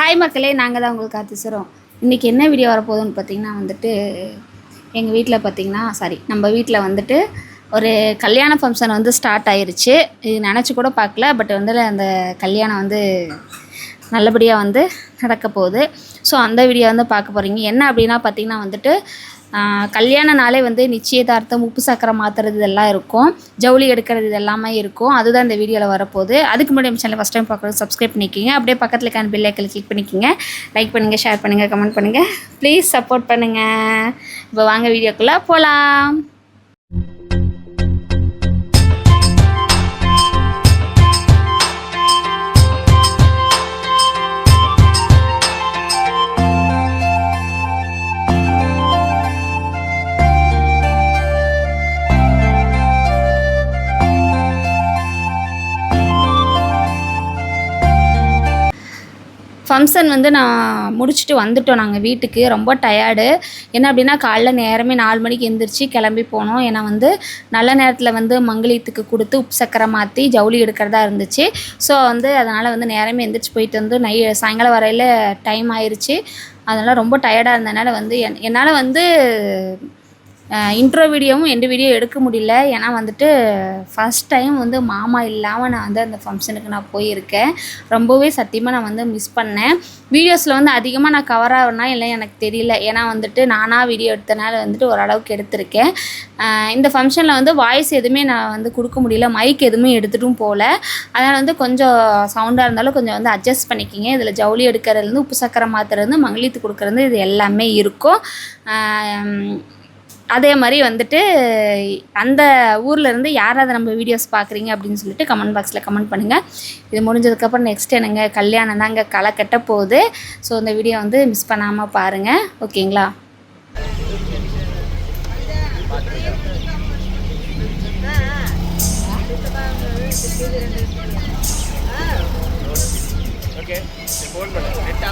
Hi மக்களே நாங்கள் தான் உங்களுக்கு காத்துசுறோம் இன்றைக்கி என்ன வீடியோ வரப்போகுதுன்னு பார்த்தீங்கன்னா வந்துட்டு எங்கள் வீட்டில் பார்த்தீங்கன்னா சாரி நம்ம வீட்டில் வந்துட்டு ஒரு கல்யாண ஃபங்க்ஷன் வந்து ஸ்டார்ட் ஆயிருச்சு. இது நினச்சி கூட பார்க்கல பட் வந்து அந்த கல்யாணம் வந்து நல்லபடியாக வந்து நடக்க போகுது. ஸோ அந்த வீடியோ வந்து பார்க்க போகிறீங்க என்ன அப்படின்னா பார்த்தீங்கன்னா வந்துட்டு கல்யாண நாளே வந்து நிச்சயதார்த்தம் உப்பு சக்கரை மாற்றுறது இதெல்லாம் இருக்கும். ஜவுளி எடுக்கிறது இது எல்லாமே இருக்கும். அதுதான் இந்த வீடியோவில் வரப்போகுது. அதுக்கு முன்னாடி நம்ம சேனல் ஃபஸ்ட் டைம் பார்க்குறது சப்ஸ்கிரைப் பண்ணிக்கிங்க. அப்படியே பக்கத்தில் இருக்க பெல் கிளிக் பண்ணிக்கிங்க. லைக் பண்ணுங்கள் ஷேர் பண்ணுங்கள் கமெண்ட் பண்ணுங்கள் ப்ளீஸ் சப்போர்ட் பண்ணுங்கள் இப்போ வாங்க வீடியோக்குள்ளே போகலாம் ஃபங்க்ஷன் வந்து நான் முடிச்சுட்டு வந்துட்டோம் நாங்கள் வீட்டுக்கு. ரொம்ப டயர்டு. என்ன அப்படின்னா காலைல நேரமே நாலு மணிக்கு எந்திரிச்சு கிளம்பி போனோம். ஏன்னா வந்து நல்ல நேரத்தில் வந்து மங்களியத்துக்கு கொடுத்து உப்பு சக்கரை மாற்றி ஜவுளி எடுக்கிறதா இருந்துச்சு. ஸோ வந்து அதனால் வந்து நேரமே எந்திரிச்சு போயிட்டு வந்து நை சாயங்காலம் வரையில் டைம் ஆயிடுச்சு அதனால் ரொம்ப டயர்டாக இருந்ததுனால வந்து என் என்னால் வந்து இன்ட்ரோ வீடியோவும் எந்த வீடியோ எடுக்க முடியல. ஏன்னா வந்துட்டு ஃபஸ்ட் டைம் வந்து மாமா இல்லாமல் நான் வந்து அந்த ஃபங்க்ஷனுக்கு நான் போயிருக்கேன். ரொம்பவே சத்தியமாக நான் வந்து மிஸ் பண்ணேன். வீடியோஸில் வந்து அதிகமாக நான் கவர் ஆகிறனா இல்லை எனக்கு தெரியல. ஏன்னா வந்துட்டு நானாக வீடியோ எடுத்தனால வந்துட்டு ஓரளவுக்கு எடுத்திருக்கேன். இந்த ஃபங்க்ஷனில் வந்து வாய்ஸ் எதுவுமே நான் வந்து கொடுக்க முடியல. மைக் எதுவுமே எடுத்துட்டும் போகல. அதனால் வந்து கொஞ்சம் சவுண்டாக இருந்தாலும் கொஞ்சம் வந்து அட்ஜஸ்ட் பண்ணிக்கிங்க. இதில் ஜவுளி எடுக்கிறதுலேருந்து உப்பு சக்கரை மாத்துறது மங்களித்து கொடுக்குறது இது எல்லாமே இருக்கும். அதே மாதிரி வந்துட்டு அந்த ஊரில் இருந்து யாராவது நம்ம வீடியோஸ் பார்க்குறீங்க அப்படின்னு சொல்லிட்டு கமெண்ட் பாக்ஸில் கமெண்ட் பண்ணுங்கள் இது முடிஞ்சதுக்கப்புறம் நெக்ஸ்ட் என்னங்க? கல்யாணம் தாங்க களை கட்ட போகுது. ஸோ இந்த வீடியோ வந்து மிஸ் பண்ணாமல் பாருங்கள் ஓகேங்களா Ilakkiya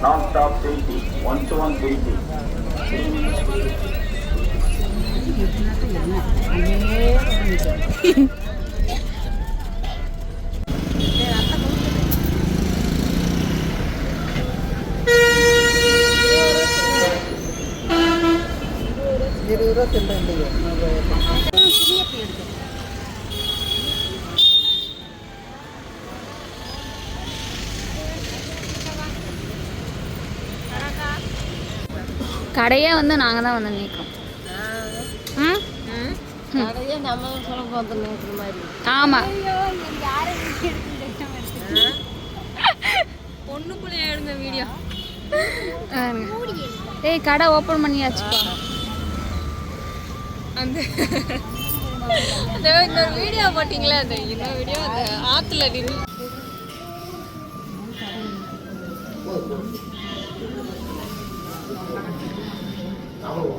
non stop treaty, one to one treaty. ഇരുപത്തിരണ്ട് கடையே வந்து நாங்கள் தான் வந்து நிற்கிறோம் ம்? கடையே நம்ம சொல்ல வந்து நினைக்கிற மாதிரி. ஆமாம் பொண்ணுக்குள்ள எடுந்த வீடியோ ஏய் கடை ஓப்பன் பண்ணியாச்சுப்பா அந்த இன்னொரு வீடியோ போட்டிங்களா அந்த இன்னொரு வீடியோ அந்த ஆத்துல நின்று なるほど。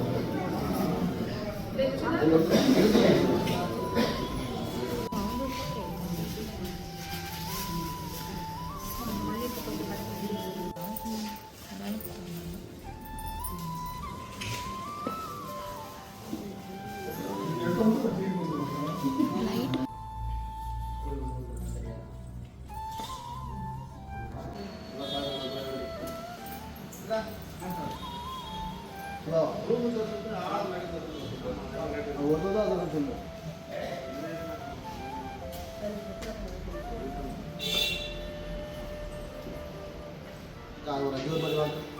કારો રજૂ બનવાનું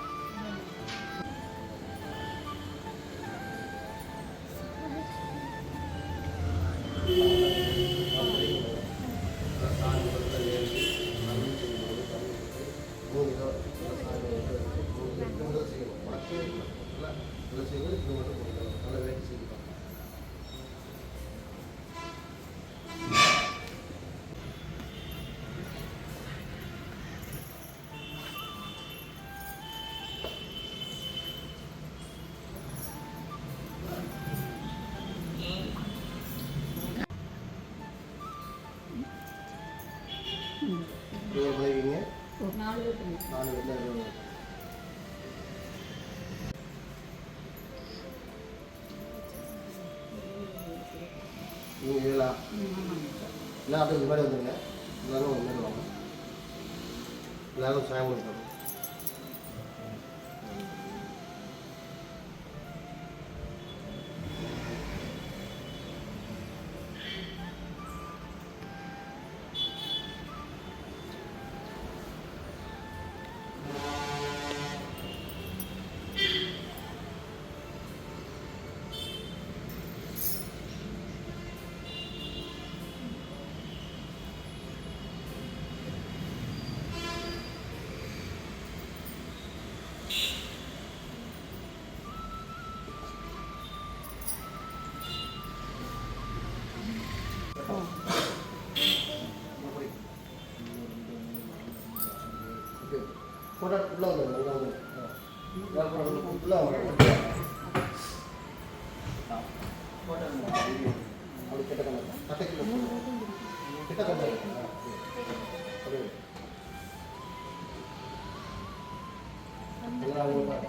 Gracias. நீங்கள் பண்ணிருக்கீங்க நாலு பேர்ல இருபது நீங்கள் இதெல்லாம் எல்லாம் அப்படியே முன்னாடி வந்துருங்க. எல்லாரும் முன்னாடி வாங்க எல்லாரும் சாயம் கொடுக்கணும் Gracias.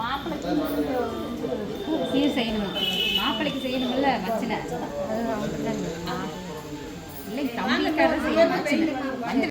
வந்து சீர் செய்யணும் மாப்பிள்ளைக்கு செய்யணும்ல மச்சின. இல்லை தம்பிக்காக செய்யணும் மச்சின.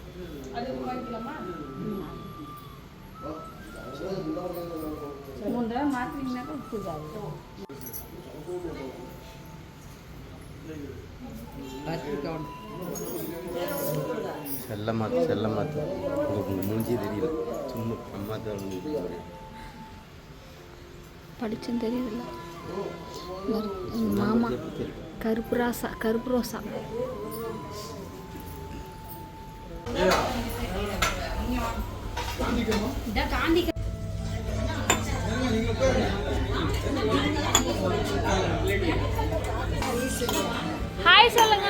செல்லமாத்து செல்லமாத்து உங்களுக்கு மூஞ்சி தெரியல. சும்மா அம்மா தான் படிச்சுன்னு தெரியுதுல்ல எங்க மாமா கருப்பு ராசா கருப்பு ரோசா. இதான் காந்தி ஹாய் சொல்லுங்க.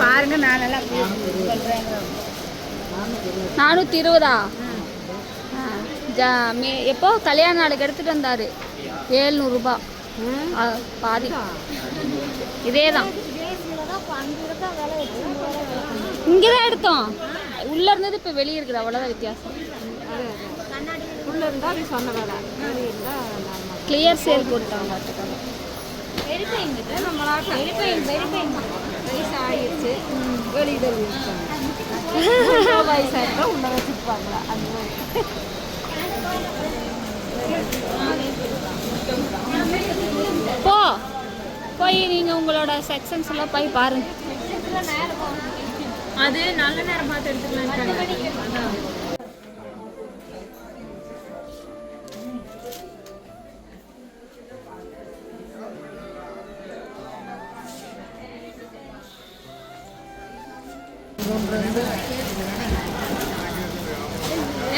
பாருங்க நான் நல்லா நானூற்றி இருபதா மே எப்போ? கல்யாண நாளுக்கு எடுத்துகிட்டு வந்தார். ஏழ்நூறுபா. பாதி. இதே தான் இங்கே தான் எடுத்தோம். உள்ளே இருந்தது இப்போ வெளியே இருக்குது. அவ்வளோதான் வித்தியாசம். உள்ள இருந்தா நீ சொன்ன வேலை. கிளியர் சேல் போட்டாங்க பார்த்துக்கோங்க நம்மளாட்ட வெரிஃபைன் வெரிஃபைன் வயசு ஆயிடுச்சு. வெளியிட வயசாயிருந்தா உள்ள வச்சுருப்பாங்களா? அந்த மாதிரி. போ. போய் நீங்கள் உங்களோட செக்ஷன்ஸ் எல்லாம் போய் பாருங்க. அது நல்ல நேரம் பார்த்து எடுத்துக்கலாம்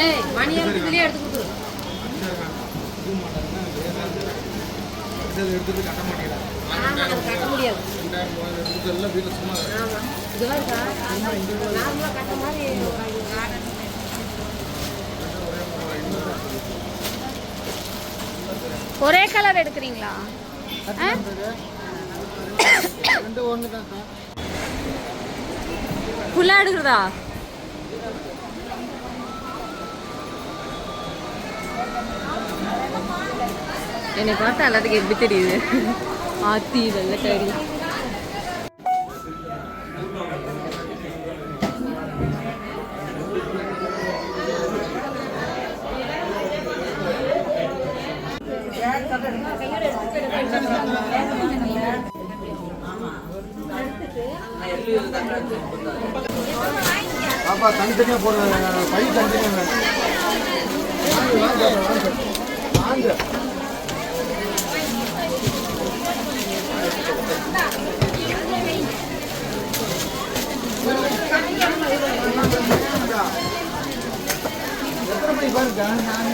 ஏய் மணி இதுலயே எடுத்து கொடுத்துரு. எடுத்துட்டு கட்ட அது கட்ட முடியாது. ஒரே கலர் எடுக்கிறீங்களா? ஃபுல்லா எடுக்கிறதா? என்னை பார்த்தா எல்லாத்துக்கும் எப்படி தெரியுது? ஆத்தி வெள்ளக்காரி பாப்பா தனித்தனியாக போடுற பை தனித்தனியாக வேணும் எத்தனை மணி பாருங்க நான்